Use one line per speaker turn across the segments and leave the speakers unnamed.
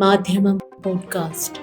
മാധ്യമം പോഡ്കാസ്റ്റ്.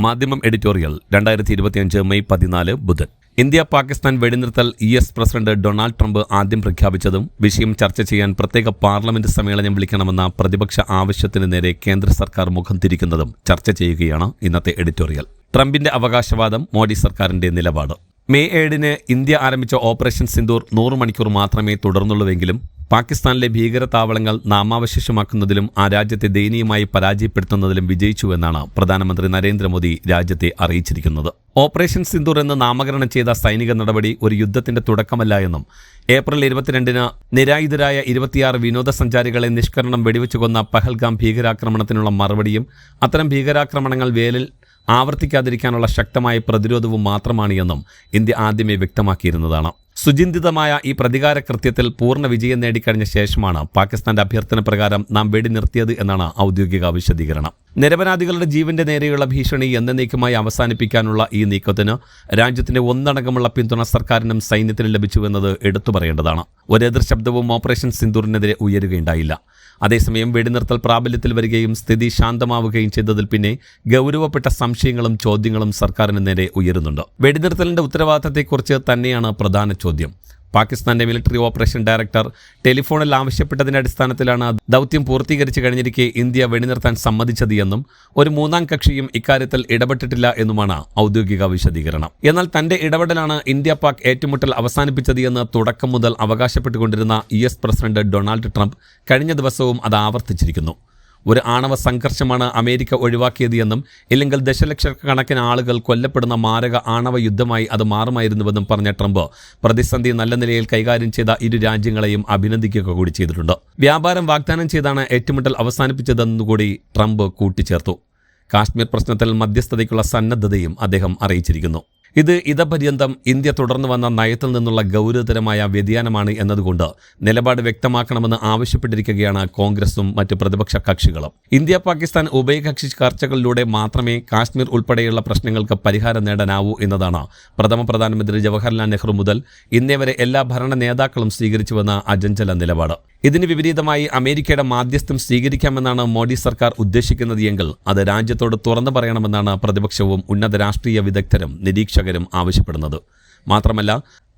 മാധ്യമം എഡിറ്റോറിയൽ രണ്ടായിരത്തി ഇരുപത്തിയഞ്ച് മെയ് പതിനാല് ബുധൻ. ഇന്ത്യ പാകിസ്ഥാൻ വെടിനിർത്തൽ U S president Donald Trump ആദ്യം പ്രഖ്യാപിച്ചതും വിഷയം ചർച്ച ചെയ്യാൻ പ്രത്യേക പാർലമെന്റ് സമ്മേളനം വിളിക്കണമെന്ന പ്രതിപക്ഷ ആവശ്യത്തിന് നേരെ കേന്ദ്ര സർക്കാർ മുഖം തിരിക്കുന്നതും ചർച്ച ചെയ്യുകയാണ് ഇന്നത്തെ എഡിറ്റോറിയൽ. ട്രംപിന്റെ അവകാശവാദം മോഡി സർക്കാരിന്റെ നിലപാട്. മെയ് ഏഴിന് ഇന്ത്യ ആരംഭിച്ച ഓപ്പറേഷൻ സിന്ദൂർ നൂറ് മണിക്കൂർ മാത്രമേ തുടർന്നുള്ളൂവെങ്കിലും പാകിസ്ഥാനിലെ ഭീകര താവളങ്ങൾ നാമാവശേഷമാക്കുന്നതിലും ആ രാജ്യത്തെ ദയനീയമായി പരാജയപ്പെടുത്തുന്നതിലും വിജയിച്ചുവെന്നാണ് പ്രധാനമന്ത്രി നരേന്ദ്രമോദി രാജ്യത്തെ അറിയിച്ചിരിക്കുന്നത്. ഓപ്പറേഷൻ സിന്ദൂർ എന്ന് നാമകരണം ചെയ്ത സൈനിക നടപടി ഒരു യുദ്ധത്തിന്റെ തുടക്കമല്ല എന്നും ഏപ്രിൽ ഇരുപത്തിരണ്ടിന് നിരായുധരായ ഇരുപത്തിയാറ് വിനോദസഞ്ചാരികളെ നിഷ്കരണം വെടിവെച്ചു കൊന്ന പഹൽഗാം ഭീകരാക്രമണത്തിനുള്ള മറുപടിയും അത്തരം ഭീകരാക്രമണങ്ങൾ വേലിൽ ആവർത്തിക്കാതിരിക്കാനുള്ള ശക്തമായ പ്രതിരോധവും മാത്രമാണ് എന്നും ഇന്ത്യ ആദ്യമേ വ്യക്തമാക്കിയിരുന്നതാണ്. സുചിന്തിതമായ ഈ പ്രതികാര കൃത്യത്തിൽ പൂർണ വിജയം നേടിക്കഴിഞ്ഞ ശേഷമാണ് പാകിസ്ഥാന്റെ അഭ്യർത്ഥന പ്രകാരം നാം വെടിനിർത്തിയത് എന്നാണ് ഔദ്യോഗിക വിശദീകരണം. നിരപരാധികളുടെ ജീവന്റെ നേരെയുള്ള ഭീഷണി എന്നേക്കുമായി അവസാനിപ്പിക്കാനുള്ള ഈ നീക്കത്തിന് രാജ്യത്തിന്റെ ഒന്നടങ്കമുള്ള പിന്തുണ സർക്കാരിനും സൈന്യത്തിനും ലഭിച്ചുവെന്നത് എടുത്തു പറയേണ്ടതാണ്. ഒരെതിർ ശബ്ദവും ഓപ്പറേഷൻ സിന്ദൂറിനെതിരെ ഉയരുകയുണ്ടായില്ല. അതേസമയം വെടിനിർത്തൽ പ്രാബല്യത്തിൽ വരികയും സ്ഥിതി ശാന്തമാവുകയും ചെയ്തതിൽ പിന്നെ ഗൗരവപ്പെട്ട സംശയങ്ങളും ചോദ്യങ്ങളും സർക്കാരിന് നേരെ ഉയരുന്നുണ്ട്. വെടിനിർത്തലിന്റെ ഉത്തരവാദിത്തത്തെക്കുറിച്ച് തന്നെയാണ് പ്രധാന ചോദ്യം പാകിസ്ഥാന്റെ മിലിറ്ററി ഓപ്പറേഷൻ ഡയറക്ടർ ടെലിഫോണിൽ ആവശ്യപ്പെട്ടതിന്റെ അടിസ്ഥാനത്തിലാണ് ദൗത്യം പൂർത്തീകരിച്ചു കഴിഞ്ഞിരിക്കെ ഇന്ത്യ വെടിനിർത്താൻ സമ്മതിച്ചത് എന്നും ഒരു മൂന്നാം കക്ഷിയും ഇക്കാര്യത്തിൽ ഇടപെട്ടിട്ടില്ല എന്നുമാണ് ഔദ്യോഗിക വിശദീകരണം. എന്നാൽ തന്റെ ഇടപെടലാണ് ഇന്ത്യ പാക് ഏറ്റുമുട്ടൽ അവസാനിപ്പിച്ചത് എന്ന് തുടക്കം മുതൽ അവകാശപ്പെട്ടുകൊണ്ടിരുന്ന U S president Donald Trump കഴിഞ്ഞ ദിവസവും അത് ആവർത്തിച്ചിരിക്കുന്നു. ഒരു ആണവ സംഘർഷമാണ് അമേരിക്ക ഒഴിവാക്കിയത് എന്നും ഇല്ലെങ്കിൽ ദശലക്ഷക്കണക്കിന് ആളുകൾ കൊല്ലപ്പെടുന്ന മാരക ആണവ യുദ്ധമായി അത് മാറുമായിരുന്നുവെന്നും പറഞ്ഞ ട്രംപ് പ്രതിസന്ധി നല്ല നിലയിൽ കൈകാര്യം ചെയ്ത ഇരു രാജ്യങ്ങളെയും അഭിനന്ദിക്കുക കൂടി ചെയ്തിട്ടുണ്ട്. വ്യാപാരം വാഗ്ദാനം ചെയ്താണ് ഏറ്റുമുട്ടൽ അവസാനിപ്പിച്ചതെന്നുകൂടി ട്രംപ് കൂട്ടിച്ചേർത്തു. കാശ്മീർ പ്രശ്നത്തിൽ മധ്യസ്ഥതയ്ക്കുള്ള സന്നദ്ധതയും അദ്ദേഹം അറിയിച്ചിരിക്കുന്നു. ഇത് ഇതപര്യന്തം ഇന്ത്യ തുടർന്നു വന്ന നയത്തിൽ നിന്നുള്ള ഗൗരവതരമായ വ്യതിയാനമാണ് എന്നതുകൊണ്ട് നിലപാട് വ്യക്തമാക്കണമെന്ന് ആവശ്യപ്പെട്ടിരിക്കുകയാണ് കോൺഗ്രസും മറ്റ് പ്രതിപക്ഷ കക്ഷികളും. ഇന്ത്യ പാകിസ്ഥാൻ ഉഭയകക്ഷി ചർച്ചകളിലൂടെ മാത്രമേ കാശ്മീർ ഉൾപ്പെടെയുള്ള പ്രശ്നങ്ങൾക്ക് പരിഹാരം നേടാനാവൂ എന്നതാണ് പ്രഥമ പ്രധാനമന്ത്രി ജവഹർലാൽ നെഹ്റു മുതൽ ഇന്നേ വരെ എല്ലാ ഭരണ നേതാക്കളും സ്വീകരിച്ചുവെന്ന അജഞ്ചല നിലപാട്. ഇതിന് വിപരീതമായി അമേരിക്കയുടെ മാധ്യസ്ഥം സ്വീകരിക്കാമെന്നാണ് മോഡി സർക്കാർ ഉദ്ദേശിക്കുന്നത് എങ്കിൽ അത് രാജ്യത്തോട് തുറന്നു പറയണമെന്നാണ് പ്രതിപക്ഷവും ഉന്നത രാഷ്ട്രീയ വിദഗ്ധരും നിരീക്ഷകരും ആവശ്യപ്പെടുന്നത്. മാത്രമല്ല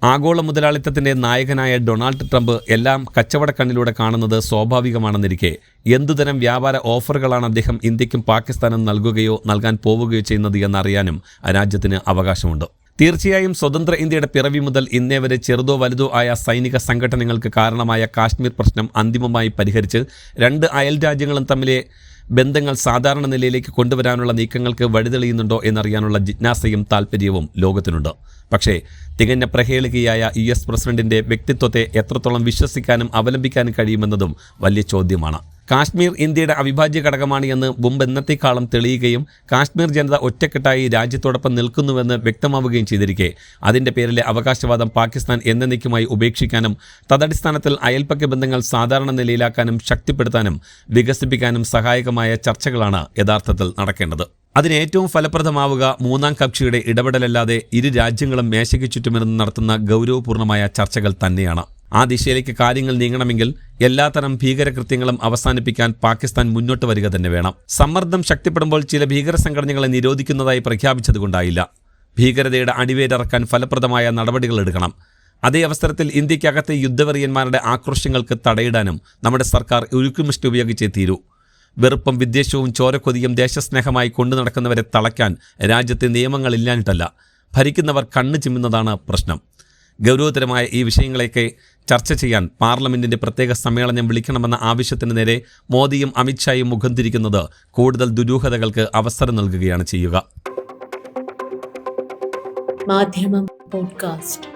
ആഗോള മുതലാളിത്തത്തിന്റെ നായകനായ ഡൊണാൾഡ് ട്രംപ് എല്ലാം കച്ചവടക്കണ്ണിലൂടെ കാണുന്നത് സ്വാഭാവികമാണെന്നിരിക്കെ എന്തുതരം വ്യാപാര ഓഫറുകളാണ് അദ്ദേഹം ഇന്ത്യക്കും പാകിസ്ഥാനും നൽകുകയോ നൽകാൻ പോവുകയോ ചെയ്യുന്നത് എന്നറിയാനും രാജ്യത്തിന് അവകാശമുണ്ട്. തീർച്ചയായും സ്വതന്ത്ര ഇന്ത്യയുടെ പിറവി മുതൽ ഇന്നേ വരെ ചെറുതോ വലുതോ ആയ സൈനിക സംഘടനകൾക്ക് കാരണമായ കാശ്മീർ പ്രശ്നം അന്തിമമായി പരിഹരിച്ച് രണ്ട് അയൽ രാജ്യങ്ങളും തമ്മിലെ ബന്ധങ്ങൾ സാധാരണ നിലയിലേക്ക് കൊണ്ടുവരാനുള്ള നീക്കങ്ങൾക്ക് വഴിതെളിയുന്നുണ്ടോ എന്നറിയാനുള്ള ജിജ്ഞാസയും താൽപ്പര്യവും ലോകത്തിനുണ്ട്. പക്ഷേ തികഞ്ഞ പ്രഹേളികയായ യു എസ് പ്രസിഡന്റിന്റെ വ്യക്തിത്വത്തെ എത്രത്തോളം വിശ്വസിക്കാനും അവലംബിക്കാനും കഴിയുമെന്നതും വലിയ ചോദ്യമാണ്. കാശ്മീർ ഇന്ത്യയുടെ അവിഭാജ്യ ഘടകമാണ് എന്ന് മുമ്പ് എന്നത്തെക്കാളും തെളിയുകയും കാശ്മീർ ജനത ഒറ്റക്കെട്ടായി രാജ്യത്തോടൊപ്പം നിൽക്കുന്നുവെന്ന് വ്യക്തമാവുകയും ചെയ്തിരിക്കെ. അതിന്റെ പേരിലെ അവകാശവാദം പാകിസ്ഥാൻ എന്നേക്കുമായി ഉപേക്ഷിക്കാനും തദടിസ്ഥാനത്തിൽ അയൽപക്ക ബന്ധങ്ങൾ സാധാരണ നിലയിലാക്കാനും ശക്തിപ്പെടുത്താനും വികസിപ്പിക്കാനും സഹായകമായ ചർച്ചകളാണ് യഥാർത്ഥത്തിൽ നടക്കേണ്ടത്. അതിന് ഏറ്റവും ഫലപ്രദമാവുക മൂന്നാം കക്ഷിയുടെ ഇടപെടലല്ലാതെ ഇരു രാജ്യങ്ങളും മേശയ്ക്ക് ചുറ്റുമിരുന്ന് നടത്തുന്ന ഗൗരവപൂർണമായ ചർച്ചകൾ തന്നെയാണ്. ആ ദിശയിലേക്ക് കാര്യങ്ങൾ നീങ്ങണമെങ്കിൽ എല്ലാത്തരം ഭീകരകൃത്യങ്ങളും അവസാനിപ്പിക്കാൻ പാകിസ്ഥാൻ മുന്നോട്ട് വരിക തന്നെ വേണം. സമ്മർദ്ദം ശക്തിപ്പെടുമ്പോൾ ചില ഭീകര സംഘടനകളെ നിരോധിക്കുന്നതായി പ്രഖ്യാപിച്ചതുകൊണ്ടായില്ല. ഭീകരതയുടെ അടിവേരിറക്കാൻ ഫലപ്രദമായ നടപടികൾ എടുക്കണം. അതേ അവസരത്തിൽ ഇന്ത്യക്കകത്തെ യുദ്ധവെറിയന്മാരുടെ ആക്രോശങ്ങൾക്ക് തടയിടാനും നമ്മുടെ സർക്കാർ ഉരുക്കുമിഷ്ടി ഉപയോഗിച്ചേ തീരൂ. വെറുപ്പും വിദ്വേഷവും ചോരക്കൊതിയും ദേശസ്നേഹമായി കൊണ്ടു നടക്കുന്നവരെ തളയ്ക്കാൻ രാജ്യത്തെ നിയമങ്ങളില്ലാഞ്ഞിട്ടല്ല ഭരിക്കുന്നവർ കണ്ണു ചിമ്മുന്നതാണ് പ്രശ്നം. ഗൗരവതരമായ ഈ വിഷയങ്ങളെയൊക്കെ ചർച്ച ചെയ്യാൻ പാർലമെന്റിന്റെ പ്രത്യേക സമ്മേളനം വിളിക്കണമെന്ന ആവശ്യത്തിന് നേരെ മോദിയും അമിത്ഷായും മുഖം തിരിക്കുന്നത് കൂടുതൽ ദുരൂഹതകൾക്ക് അവസരം നൽകുകയാണ് ചെയ്യുക.
മാധ്യമം പോഡ്കാസ്റ്റ്.